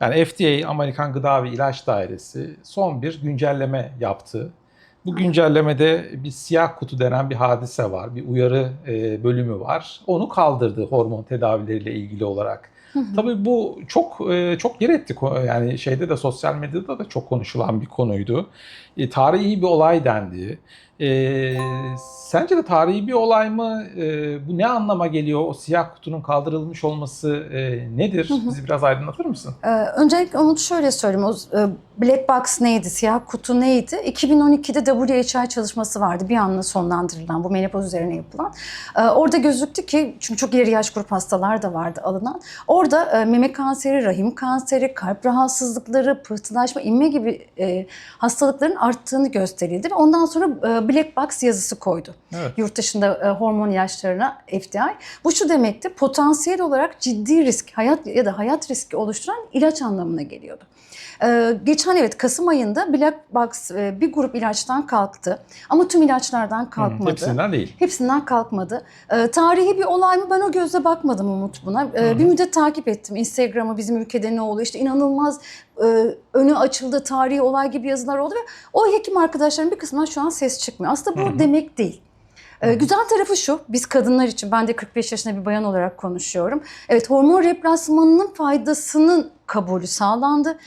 Yani FDA Amerikan Gıda ve İlaç Dairesi son bir güncelleme yaptı. Bu güncellemede bir siyah kutu denen bir hadise var, bir uyarı e, bölümü var. Onu kaldırdı hormon tedavileriyle ilgili olarak. Tabii bu çok e, çok yer etti. Yani şeyde de sosyal medyada da çok konuşulan bir konuydu. E, tarihi bir olay dendi. E, sence de tarihi bir olay mı? E, bu ne anlama geliyor? O siyah kutunun kaldırılmış olması e, nedir? Bizi biraz aydınlatır mısın? Ee, öncelikle Umut şöyle söyleyeyim. O, e, Black Box neydi? Siyah kutu neydi? 2012'de WHI çalışması vardı. Bir anda sonlandırılan bu menopoz üzerine yapılan. Ee, orada gözüktü ki çünkü çok ileri yaş grup hastalar da vardı alınan. Orada e, meme kanseri, rahim kanseri, kalp rahatsızlıkları, pıhtılaşma, inme gibi e, hastalıkların arttığını gösterildi. Ve ondan sonra e, Black Box yazısı koydu. Evet. Yurt dışında e, hormon ilaçlarına FDA. Bu şu demekti, potansiyel olarak ciddi risk, hayat ya da hayat riski oluşturan ilaç anlamına geliyordu. Ee, geçen evet Kasım ayında Black Box e, bir grup ilaçtan kalktı ama tüm ilaçlardan kalkmadı. Hepsinden değil. Hepsinden kalkmadı. Ee, tarihi bir olay mı? Ben o gözle bakmadım Umut buna. Ee, bir müddet takip ettim. Instagram'ı bizim ülkede ne oluyor? İşte inanılmaz e, önü açıldı, tarihi olay gibi yazılar oldu ve o hekim arkadaşlarım bir kısmından şu an ses çıkmıyor. Aslında bu demek değil. Ee, güzel tarafı şu, biz kadınlar için, ben de 45 yaşında bir bayan olarak konuşuyorum. Evet, hormon replasmanının faydasının kabulü sağlandı.